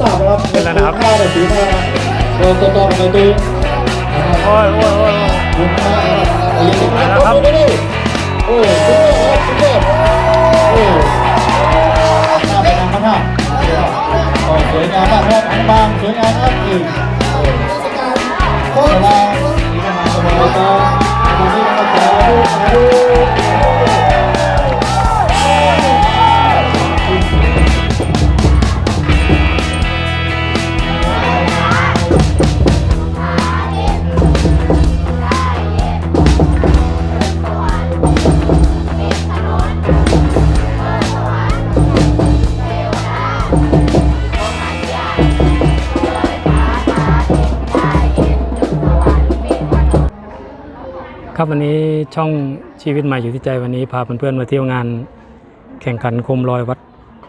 เขารับทราบนะครับเป็นแล้วนะครับข้าวแบบสีมาเราจะต้อไปดูโอ้ยโอ้ยโอ้ยโอ้ยคุณค่าอะไรอย่านี้ไปแล้วครับโอ้สุดยอดสุดยอดโอ้ข้าไปทางข้างหน้าโอ้สวยงามมากครับบางสวยงามมากอีกโอ้เวลาสีกำลังสบายตาดูนี่นะครับสา ครับวันนี้ช่องชีวิตใหม่อยู่ที่ใจวันนี้พาเพื่อนๆมาเที่ยวงาน แข่งขันโคมลอยวัด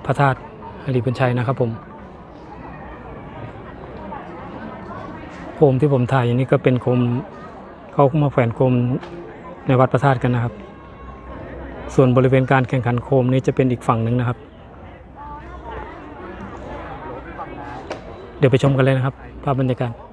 พระธาตุอริพุนชัยนะครับผมโคมที่ผมถ่ายอย่างนี้ก็เป็นโคมเขามาแขวนโคมในวัดพระธาตุกันนะครับ ส่วนบริเวณการแข่งขันโคมนี้จะเป็นอีกฝั่งหนึ่งนะครับ เดี๋ยวไปชมกันเลยนะครับภาพบรรยากาศ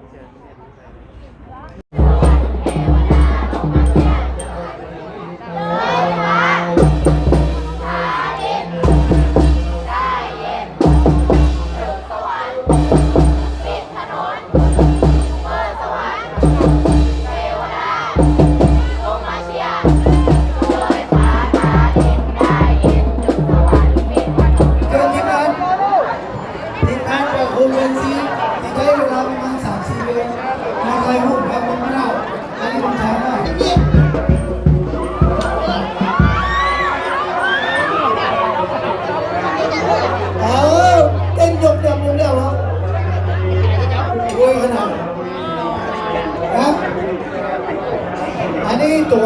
ตัว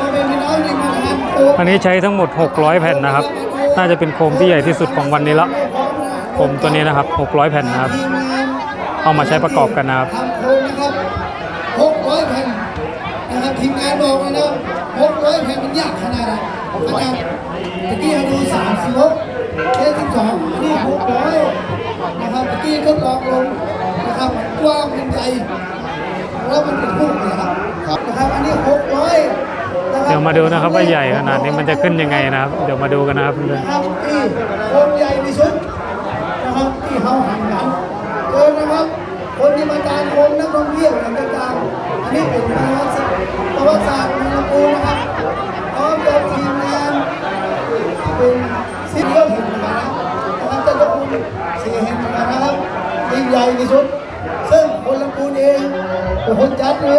ต้องเป็นพี่น้องนี่มาทานโคอันนี้ใช้ทั้งหมด 600 แผ่นนะครับ น่าจะเป็นโคมที่ใหญ่ที่สุดของวันนี้ละโคมตัวนี้นะครับ 600 แผ่นนะครับทีมงานเอามาใช้ประกอบกันนะครับทำโครงนะครับ600แผ่นนะครับทีมงานบอกเลยนะ600แผ่นมันยากขนาดไหนขนาดตะกี้ให้ดู36เจ็ดสิบสองนี่600นะครับตะกี้ทดลองลงนะครับกว้างเป็นใหญ่แล้วมันเป็นพุ่งเลย ครับนะครับอันนี้600นะครับเดี๋ยวมาดูนะครับว่าใหญ่ขนาดนี้มันจะขึ้นยังไงนะครับ เดี๋ยวมาดูกันนะครับเพื่อนนะครับที่โคมใหญ่ที่สุดนะครับที่เขาหันกันเกินนะครับ คนที่มาการโคมนักท่องเที่ยวอย่างต่างๆอันนี้เป็นประวัติศาสตร์ประวัติศาสตร์เมืองลำพูนนะครับพร้อมกับทีมงานเป็นสิเดียวหินเหมือนกันนะนะครับแต่ละคุณสี่แห่งเหมือนกันนะครับยิ่งใหญ่ที่สุดซึ่งคนลำพูนเองเป็นคนจัดเลย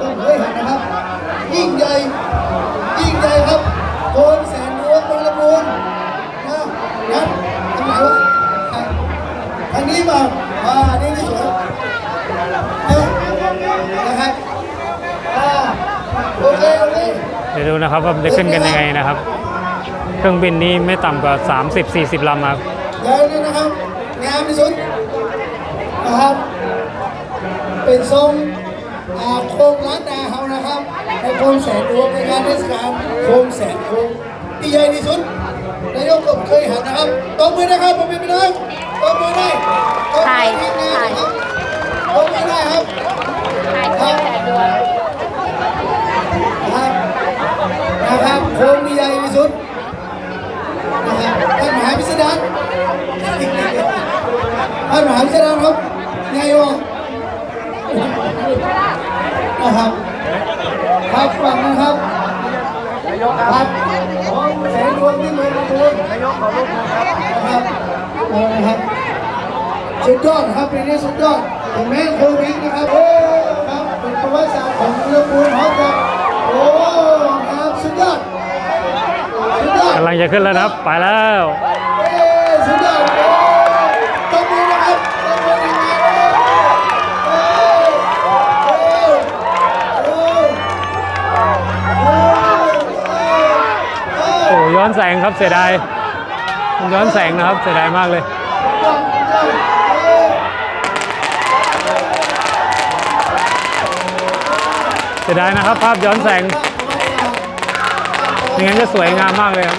ก็เคยเห็นนะครับ ยิ่งใหญ่ ยิ่งใหญ่ครับโกนแสนดวงเมืองลำพูนนะนะทำไมวะอะอันนี้มาอ่าอันนี้ที่สวยนะนะครับอ่าโอเคโอเคๆเดี๋ยวดูนะครับว่ามันจะขึ้นกันยังไงนะครับ เครื่องบินนี้ไม่ต่ำกว่า 30-40 ลำครับเดี๋ยวนี้นะครับงามที่สุดนะครับ เป็นทรงอ่าโครงล้านนา โครงแสนดวงในงานเทศกาลโครงแสนโครงที่ใหญ่ที่สุดนายกก็เคยเห็นนะครับตบมือนะครับผมเป็นพี่น้องตบมือได้ตบมือทีมงานนะครับตบมือได้ครับถ่ายคลิปแต่ดวงนะครับนะครับโครงที่ใหญ่ที่สุดนะครับท่านมหาพิสดารท่านมหาพิสดารครับไงวะนะครับ ครับฟังนะครับครับของแสงดวงที่เมืองลำพูนนายกขอรูปนะครับเอานะครับสุดยอดครับปีนี้สุดยอดถึงแม้โควิดนะครับโอ้ครับเป็นประวัติศาสตร์ของลำพูนเขาครับโอ้ครับสุดยอดสุดยอดกำลังจะขึ้นแล้วนะครับไปแล้วเอ้ยสุดยอด แสงครับเสียดายมันย้อนแสงนะครับเสียดายมากเลยเสียดายนะครับ ภาพย้อนแสงไม่งั้นจะสวยงามมากเลยครับ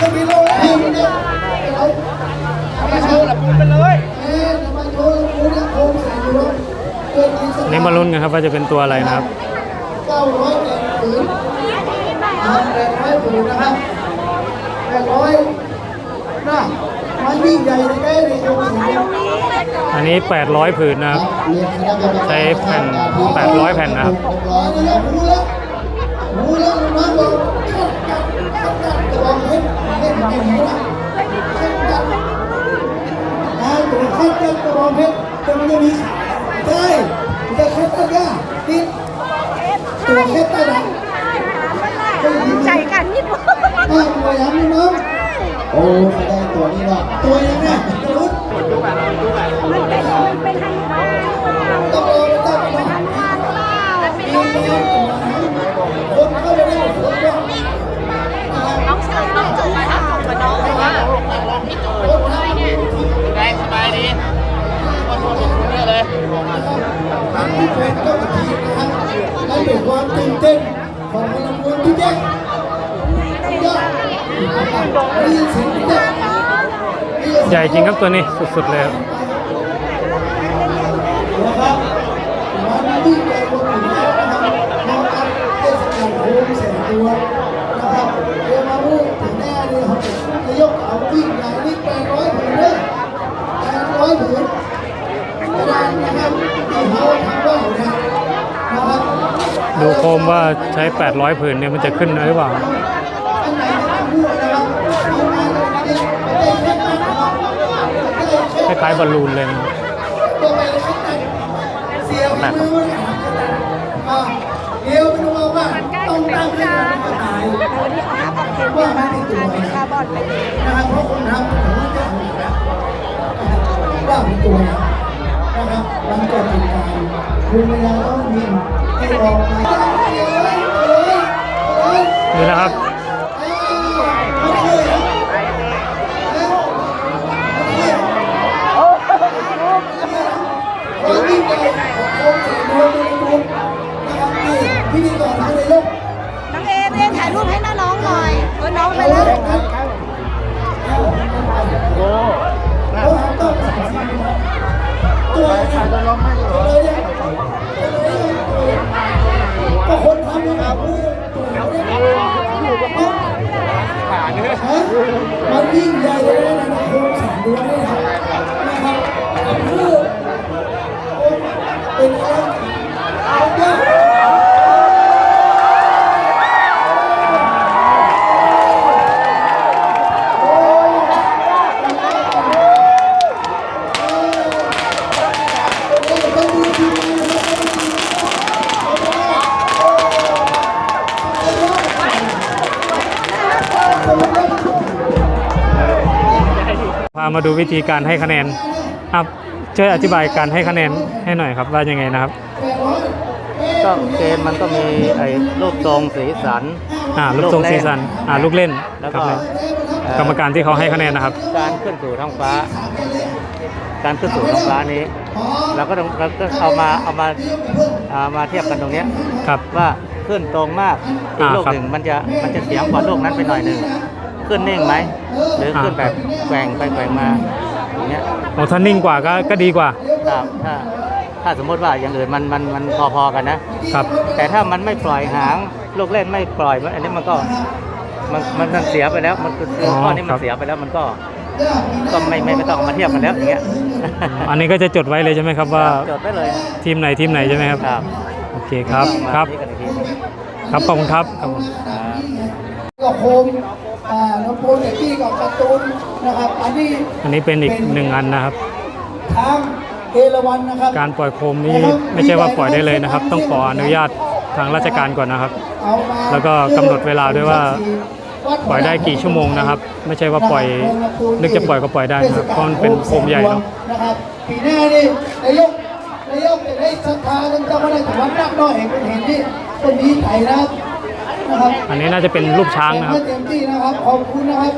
ก็มีโลแล้วเนี่ยเอามาโชว์ละปูนไปเลยเอ๊ะมาโชว์ละปูนเนี่ยโคมใส่อยู่แล้วเกินที่สอันนี้มาลุ้นกันครับว่าจะเป็นตัวอะไรนะครับเก้าร้ อยแปดผืนนะครับแปดร้อยผืนนะครับแปดร้อยน่ะมันยิ่งใหญ่ในแม่ในโคมสีเนี่ยอันนี้ 800 ผืนนะครับ ใช้แผ่น 800 แผ่นนะครับ เป็นความตื่นเต้นของพลเมืองที่แจ้งยอดได้ยินเสียงที่แจ้งใหญ่จริงครับตัวนี้สุดๆเลยครับมันยิ่งใหญ่กว่าอื่นแล้วนะครับมองกันเทศกาลโคมแสงตัวนะครับเดี๋ยวมาพูดถึงแน่เลยครับนายกเอาวิ่งใหญ่นี่แปดร้อยผืนเลยแปดร้อยผืนกระดานนะครับที่เขาทำว่าวนะนะครับ ดูโคมว่าใช้ 800ผืนเนี่ยมันจะขึ้นหรือเปล่าอันไหนจะพูดนะครับเอามาเลยไม่ได้แค่นั้นนะครับไม่ได้คแค่ล้ายๆบอลลูนเลยนะครับตัวไปแค่นั้นเสียไปดูนะอ่าเดี๋ยวไปดูเอาว่าต้องตั้งให้มันก็ตายว่ามันเป็นตัวอะไรคาร์บอนไปเลยนะครับเพราะคนทำถึงจะถูกนะว่าเป็นตัวอะไร นะครับมันก็เป็นการคุณพยาต้องยิงให้ออกมาเอ้ยเอ้ยเอ้ย นี่นะครับามาดูวิธีการให้คะแนนครับช่วยอธิบายการให้คะแนนให้หน่อยครับว่ายังไงนะครับ ก็เกมมันก็มีไอ้รูปทรงสีสัน อ่าลูกทรงซีซันอ่าลูกเล่นแล้วครัก็บเอ่อ กรรมการที่เขาให้คะแนนนะครับ การขึ้นสู่ท้องฟ้า การขึ้นสู่ท้องฟ้านี้เราก็ต้องเราก็เอามาเอามาเอามาเทียบกันตรงเนี้ยครับ ว่าขึ้นตรงมากอีกอ่าลูกครับ หนึ่งมันจะมันจะเสียงกว่าลูกนั้นไปหน่อยหนึ่ง ขึ้นนิ่งไหมหรือขึ้นอ่าแบบแกว่งไปแกว่งมาอย่างเงี้ยโอ้ถ้านิ่งกว่าก็ก็ดีกว่า ครับถ้าถ้าสมมติว่าอย่างอื่นมันมันมันพอๆกันนะ ครับ แต่ถ้ามันไม่ปล่อยหางลูกเล่นไม่ปล่อยมันอันนี้มันก็มันมันมันเสียไปแล้วมันคือคือข้อนี้มันเสียไปแล้วมันก็ก็ไม่ไม่ไม่ต้องเอามาเทียบกันแล้วอย่างเงี้ยอันนี้ก็จะจดไว้เลยใช่ไหมครับว่าจดไว้เลยทีมไหนทีมไหนใช่ไหมครับ ครับโอเคครับครับมาที่กันอีกทีครับขอบคุณครับครับผม ครับ ก็โคมอ่า น้องโพนเด็กที่กับการ์ตูนนะครับ อันนี้อันนี้เป็นอีกหนึ่งอันนะครับทางเอราวันนะครับ การปล่อยโคมนี้ไม่ใช่ว่าปล่อยได้เลยนะครับ ต้องขออนุญาตทางราชการก่อนนะครับเอามาแล้วก็กำหนดเวลาด้วยว่าปล่อยได้กี่ชั่วโมงนะครับ ไม่ใช่ว่าปล่อยนึกจะปล่อยก็ปล่อยได้นะครับเพราะมันเป็นโคมใหญ่เนาะนะครับปีหน้านี่นายกนายกจะได้ศรัทธาท่านเจ้าคณะจังหวัดนักน้อยเห็นเป็นเห็นที่เป็นดีไทยนะครับ นะครับอันนี้น่าจะเป็นรูปช้างนะครับเต็มที่นะครับขอบคุณนะครับ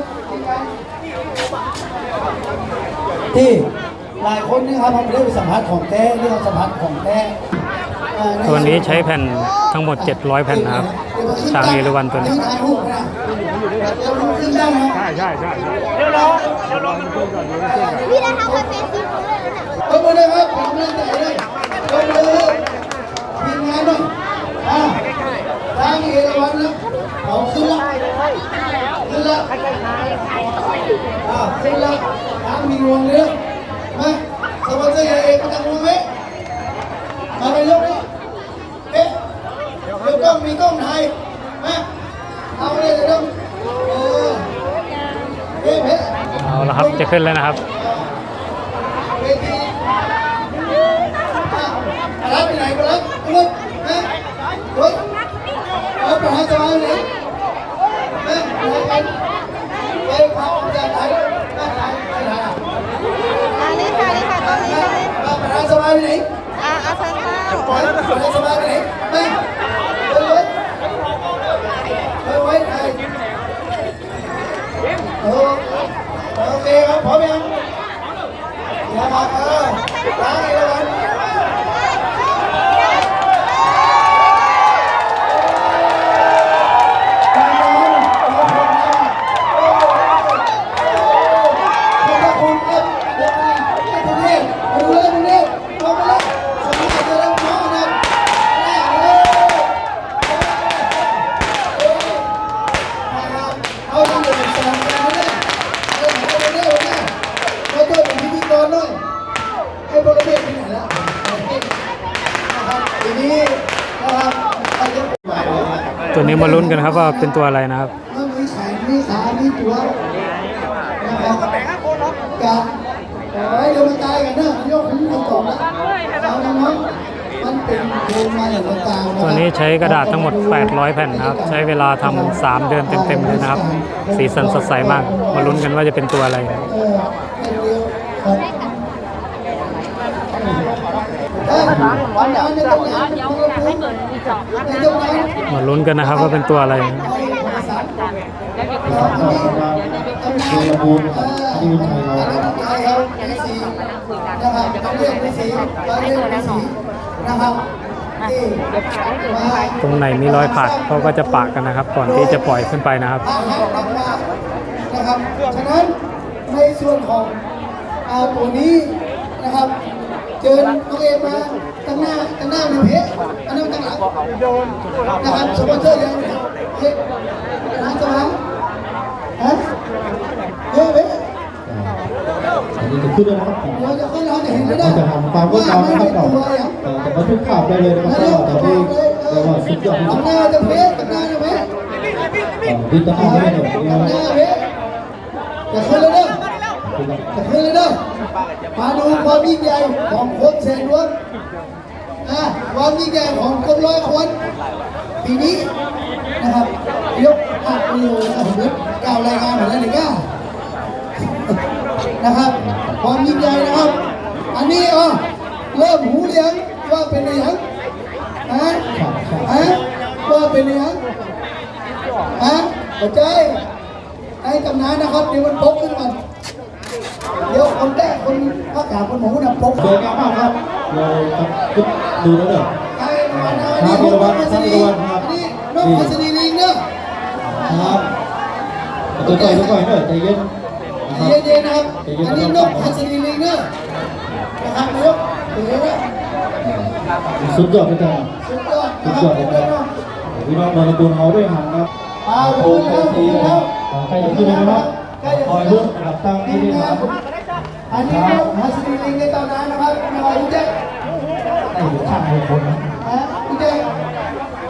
ที่หลายคนนะครับผมได้ไปสัมผัสของแท้เรื่องสัมผัสของแท้อ่าตัวนี้ใช้แผ่นทั้งหมด 700 แผ่นนะครับช้างเอราวัณตัวนี้ถ่ายรูปนะเดี๋ยวลุกขึ้นได้นะใช่ใช่ใช่พี่ได้ทำคอนเทนต์ซีฟู้ดเลยนะขอบคุณนะครับผมเล่นใจเลยขอบคุณทีมงานด้วย อ่างเอราวัณนะเอาขึ้นละขึ้นละอ่าขึ้นละทางมีงวงเลยมาสปอนเซอร์ใหญ่เองมาจากงวงไหมมาไปยกนี่เอ๊ะเดี๋ยวกล้องมีกล้องถ่ายมาเอาเลยเดี๋ยวเออเอาละครับจะขึ้นแล้วนะครับ เวทีรับไปไหนก็รับทุกนะรถ อาประมารสบายเลยนะไปกันไปพักจะไหนไปไหนไปไหนอันนี้ค่ะนี่ค่ะตรงนี้ตรงนี้ประหารสบายไปไหนอ่าอาเซนต้าประหาร ตัวนี้มาลุ้นกันครับว่าเป็นตัวอะไรนะครับมันมีแขนมีขามีตัวนะครับกับโอ้ยเดี๋ยวมันตายกันเนอะยกหูกันตกแล้วเอาน้องๆมันเป็นโครงมาอย่างต่างๆะครับตัวนี้ใช้กระดาษทั้งหมด 800 แผ่นนะครับ ใช้เวลาทำ3เดือนเต็มๆเลยนะครับ สีสันสดใสมาก มาลุ้นกันว่าจะเป็นตัวอะไรเออ มาลุ้นกันนะครับว่าเป็นตัวอะไรตรงไหนมีรอยผัดเขาก็จะปะกันนะครับ ก่อนที่จะปล่อยขึ้นไปนะครับนะครับฉะนั้นในส่วนของอตัวนี้นะครับ เจอตัวเองมา ตั้งหน้าตั้งหน้าหนึ่งเพจอันนั้นตั้งหลังนะครับสปอนเซอร์ยังเฮ้ยร้านสว่างฮะเฮ้ยเฮ้ยอันนี้จะขึ้นแล้วนะครับเดี๋ยวจะขึ้นเราจะเห็นไม่ได้จะทำความก็ตามนะครับตัวอย่างเอ่อแต่บันทึกภาพได้เลยนะครับก็ตอนนี้เรียกว่าสุดยอดตั้งหน้าจะเพจตั้งหน้าจะเพจเอ่อดิจิตอลไม่ได้เลยตั้งหน้ารับเพจจะขึ้นเลยเด้อจะขึ้นเลยเด้อมาดูความยิ่งใหญ่ของโคนแสนล้วน อะความยิ่งใหญ่ของคนร้อยคนปีนี้นะครับยกภาพวิดีโอนะครับผมก้าวรายงานหมดแล้วหนึ่งก้านะครับ ความยิ่งใหญ่นะครับ อันนี้อะเริ่มหูเลี้ยงว่าเป็นอะไรยังฮะฮะว่าเป็นอะไรยังฮะเข้าใจให้กำนันนะครับเดี๋ยวมันปกขึ้นมาเดี๋ยวคนแรกคนพระกาคนหมูนะพกสวยงามมากครับ เราครับขึ้นดูแล้วเด้อไอ้มานานี่นกพัสดีนี่นกพัสดีลิงเนอะครับตัวต่อยตัวต่อยเด้อใจเย็นนะครับเย็นๆนะครับ อันนี้นกพัสดีลิงเนอะนะครับนกเดี๋ยวนะสุดยอดเลยจ้ะสุดยอดสุดยอดเลยครับพี่น้องบอลตูนเอาด้วยหันครับโอ้โหทีนี้ใครจะขึ้นนะครับคอยลุ้นอันดับตั้งที่นี่งานะนครับ อันนี้นกพัสดีลิงในตอนนั้นนะครับไม่ว่าคุณแจ๊คได้อยู่ข้างหนึ่งคนนะฮะคุณแจ๊ค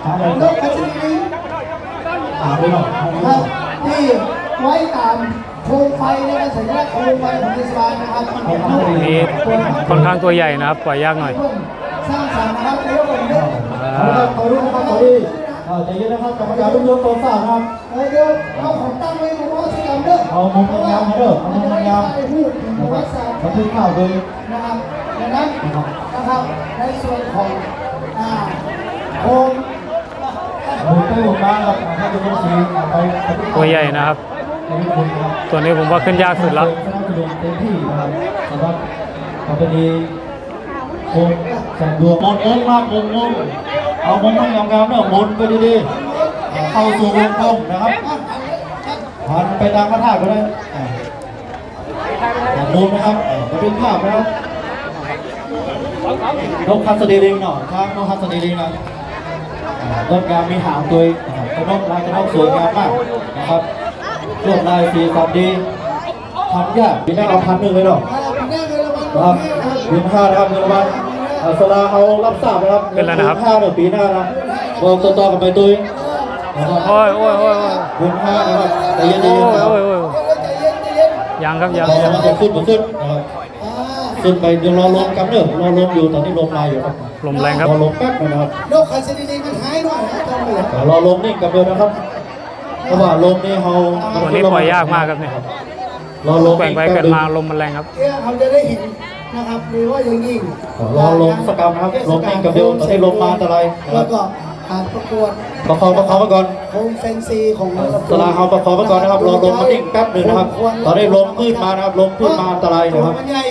ถามอะไรนกพัสดีลิงถามไปหน่อยครับที่ไว้ตามโคมไฟนะครับสัญลักษณ์โคมไฟของเทศบาลนะครับอันนี้ค่อนข้างตัวใหญ่นะครับปล่อยยากหน่อยสร้างสรรค์นะครับเรียกว่าเรื่องเอาละครับขอรู้นะครับขอดีเอาใจเย็นนะครับกรรมการทุกยกตัวสามครับเออเดี๋ยวเอาของตั้งไว้ในวัดสยาม เด้อเอามุมงามๆมาเด้อเอามุมงามไปพูดถึงนะวัรับดสยามบันทึกข่าวโดยนะครับดังนั้นนะครับในส่วนของอ่าโคมคหมุนไปหมุนมาครับถ้าจะเป็นสีไปตัวใหญ่นะครับตัวนี้ผมว่าขึ้นยากสุดแล้วสนับสนุนเต็มที่นะครับสำหรับคอมพานีโคงแสนดวงมนองมากมงงงเอามงให้งามๆเนาะมุนไปดีๆเข้าสู่วงกลมนะครับ หันไปทางพระธาตุก็ได้อ่าหมุนนะครับอ่ามาดูภาพนะครับนกฮัสดีลิงเนาะช้างนกฮัสดีลิงนะอ่างดงามมีหางตัวนะครับกระนกลายกระนกสวยงามมากนะครับลวดลายสีสันดีทำยากปีหน้าเอาพันหนึ่งเลยเนาะอ่าปีหน้าเงินรางวัลครับเงินค่านะครับเงินรางวัลอ่าสลาเอารับทราบนะครับเป็นไรนะครับเงิค่าเดี๋ยวปีหน้านะบอกต่อๆกันไปตุ้ยนะครับ โอ้ยโอ้ยโอ้ยโอ้ยเงินค่านะครับใจเย็นๆโอ้นะยครับโอ้ยโอ้ยใจเย็นใจเย็นยังครับยังรอมันจะขึ้นมาขึ้นนะครับอ่าขึ้นไปเดี๋ยวรอลมกันเนอะรอลมอยู่ตอนนี้ลมมาอยู่ครับลมแรงครับ รอลมแป๊บหนึงนะครับนกขันสดีๆมันหายหน่อยนะทำเหมือนแต่รอลมนิ่งกันเลยนะครับเพราะว่าลมนี่เขาตัวนี้ปล่อยยากมากครับเนี่ย รอลมแกว่งไปนิ่แกว่งป๊บหนึ่มาลมมันแรงครับ เนี่ยเขาจะได้เห็นนะครับหรือว่าอย่างยิ่งรอลมสักกำนะครับลมนิ่งกับเดียวตอนนี้ลมมาอันตรายนะคแล้รัวบก็ การประกวดประคองประคองไว้ก่อนโฮมแฟนซีของเราสลาเขาประคองไว้ก่อนนะครับรอลมมันนิ่งแป๊บหนึ่งนะครับ ตอนนี้ลมพืดมานะครับลมพืดมาอันตรายนะครับมันใหญ่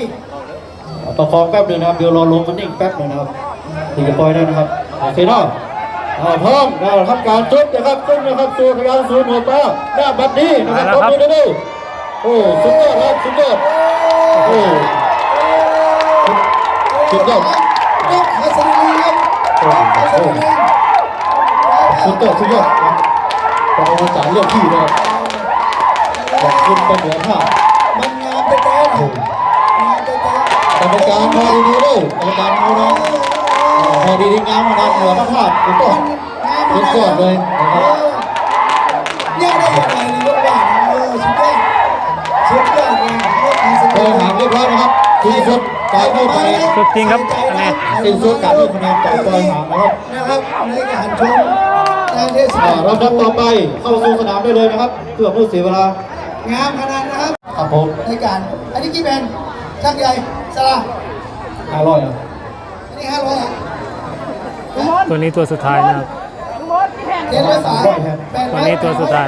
ประคองแป๊บหนึ่งนะครับเดี๋ยวรอลมมันนิ่งแป๊บหนึ่งนะครับถึงจะปล่อยได้นะครับโอเคเนาะอ่าพร้อมนะทำการจุดนะครับจุดนะครับสู่ทะยานสู่หน่วยปลาหน้าบัดนี้นะครับมาแล้วครับตบมือดูโอ้สุดยอดครับสุดยอดโอ้สุดยอดนกขันสดีๆครับโอ้ขัน สโหดีสุดยอดสุดยอดปรมาจารย์เรื่องที่นะครับขอบคุณเป็นเหนือภาพๆมันงามไปแต่หนะงามไปแต่กรรมการพอดีๆเลยกรรมการเอานะพอดีๆงามขนาดเหนือภาพสุดยอดสุดยอดเลยนะครับเนี่ยได้ยังไงเลยลูกว่าเออสุดยอดสุดยอดเลยนกขันสโดดียหางเรียบร้อยนะครับสิ้นสุดการให้คะแนนสุดจริงครับอันนี้สิ้นสุดการให้คะแนนจากตัวหางนะครับนะครับในการชม งานเทศอ่ากาลลำดับต่อไปเข้าสู่สนามได้เลยนะครับเพื่อไม่เสียเวลางามขนาดนะครับครับผมในการอันนี้กี่แผ่นช่างใหญ่สลาห้าร้อยนะอันนี้ห้าร้อยอะตัวนี้ตัวสุดท้ายนะครับเจ็ดร้อยสามแปดร้อยตัวนี้ตัวสุดท้าย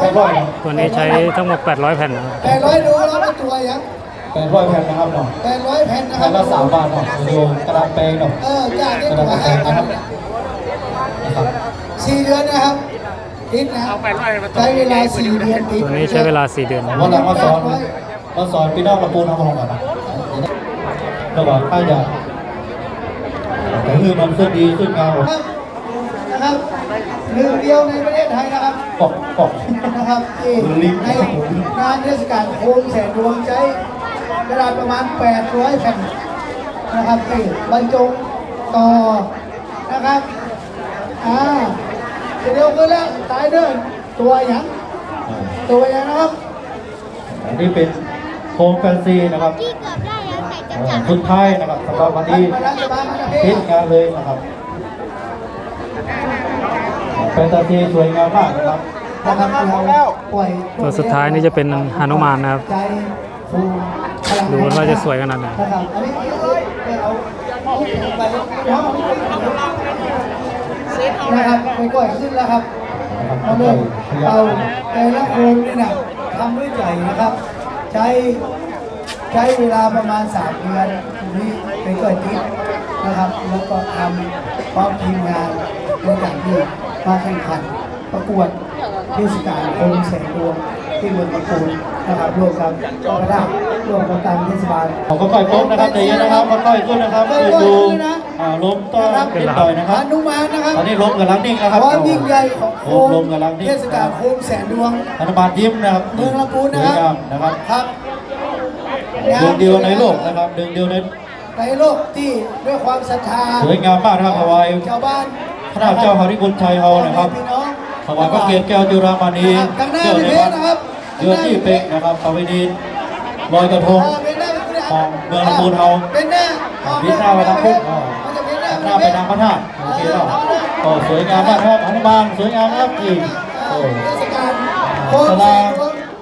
แปดร้อยนะตัวนี้ใช้ทั้งหมด 800 แผ่นนะครับแปดร้อยดูแล้วเป็นตัวยังแปดร้อยแผ่นนะครับเนาะแปดร้อยแผ่นนะคแผ่รันบละสามบาทเนาะดูกระดาษแปลงเนาะเออจ้างได้กระตัดาวษแปลห้างพัน สี่เดือนนะครับติดนะใช้เวลาสี่เดือนติดตัวนี้ใช้เวลา 4 เดือนนะวันหลังมาสอนมาสอนพี่น้องลำพูนทำของกันนะระหว่างป้ายยาแต่คือมันขึ้นดีขึ้นเงานะครับหนึ่งเดียวในประเทศไทยนะครับกอกกอก นะครับที่ในงานเทศกาลโคมแสนดวงใช้กระดาษประมาณ 800แผ่นนะครับที่บรรจงต่อนะครับอ่า เดี๋ยวก็แล้วตายเดินตัวหยังตัวหยังนะครับ อันนี้เป็นโคมแฟนซีนะครับเอ่อสุดท้ายนะครับสำหรับวันท่านนี้ประธานสภาคณะเพพิศงานเลยนะครับแฟนตาซีสวยงามมากนะครับนะครับเราปล่อยตัวสุดท้ายนี่จะเป็นหานุมานนะครับใจภูมิพลังดูว่าจะสวยขนาดไหน นะครับไปก่อยขึ้นแล้วครับเอาเลยเอาแต่ละโครงนี่นะทำด้วยใจนะครับ ใช้ใช้เวลาประมาณ3เดือนนี้ไปก่อยติดนะครับ แล้วก็ทำพร้อมทีมงานในการที่มาแข่งขันประกวดเทศกาลโคมแสงดวงที่เมืองประตูนะครับร่วมกับกระดาษร่วมกับการเทศบาลขอก็ค่อยพบนะครับใจเย็นนะครับค่อยๆขึ้นนะครับดู อ่าลมต้อนเป็นต่อยนะครับอนุมานนะครับตอนนี้ลมกำลังนิ่งนะครับความยิ่งใหญ่ของโคลมมลมกำลังนิ่งเทศกาลโคมแสนดวงรัฐบาลยิ้มนะครับเมืองลำพูนสนะวยครับงามนะครับครับหนึ่งเดียวในโลกนะครับหนึ่งเดียวในในโลกที่ด้วยความศรัทธาสวยงามมากนะครับถวายชาวบ้านพระนามเจ้าหาริบุญชัยเฮานะครับพี่น้องถวายพระเกียรติแก้วจุฬามณีข้างหน้าเดือนเป็นในเพวัชนรนะครับเดือนที่เป็กนะครับประเวณีลอยกระทงอ่าเป็นหน้าเป็นหน้าของเมืองลำพูนเฮาเป็นหน้าวิทย์หน้าไปทางพุทธอ๋อมันจะเป็น หน้าหน้าไปทางพระธาตุโอเคเนาะโอ้สวยงามมากครับอนุบาลสวยงามครับจริงโอ้สลา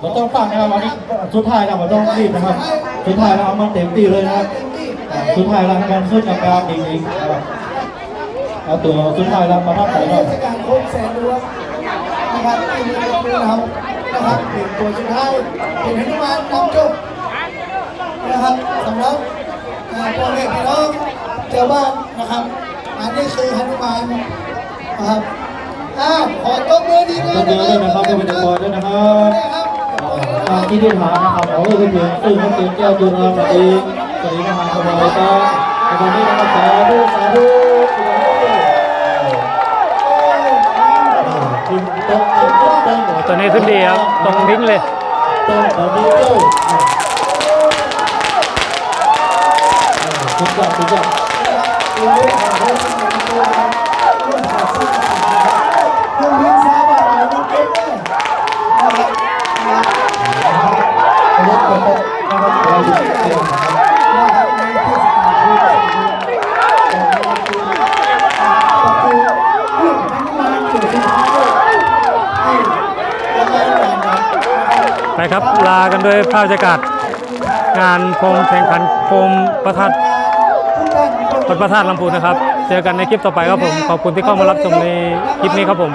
เราต้องฟังนะครับวันนี้สุดท้ายเราต้องรีบนะครับสุดท้ายเราเอามันเต็มที่เลยนะครับสุดท้ายเราให้มันขึ้นกับการจริงๆนะครับเอาตัวสุดท้ายแล้วมาพักในไหนเทครับศกาลโคมแสนดวงนะครับที่มีกับมือเรานะครับเป็นตัวสุดท้ายเป็นหนุมานนำโชคนะครับสำหรับพ่อแม่พี่น้อง เจ้าบ้านนะครับ อันนี้คือหนุมานนะครับอ้าวขอตบมือดีเลต้อยงนะเดินคด้วยรับนะครับต้องเป็นคอยด้วยนะครับนะครับทางที่ที่ฐานนะครับเอาเลยถึงซึ่งมันเป็นแก้วจุฬาปฏิสรีมหาสมัยตาในวันนี้นะครับสาธุสาธุคุณต้องต้องต้องโอ้ตัวนี้ขึ้นดีครับ ตรงทิ้งเลย ต้องตอนนี้เจ้าคุณจับคุณจับเครื่องบินสาบานอะไรน้องเก็บเนี่ยนะครับนะครับรถกระบะนะครับเราอยู่ที่เดียวนะครับนะครับในเทศกาลโคมแสนดวงก็คือเรื่องหนุมานเกิด ไปครับ ลากันด้วยภาพบรรยากาศ งานโคมแข่งขันโคมประทัด วัดพระธาตุลำพูนนะครับ เจอกันในคลิปต่อไปครับผม ขอบคุณที่เข้ามารับชมในคลิปนี้ครับผม